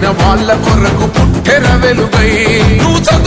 అణచబడిన వాళ్ళ కొరకు పుట్టెర వెలుగై. నువ్వు చదువు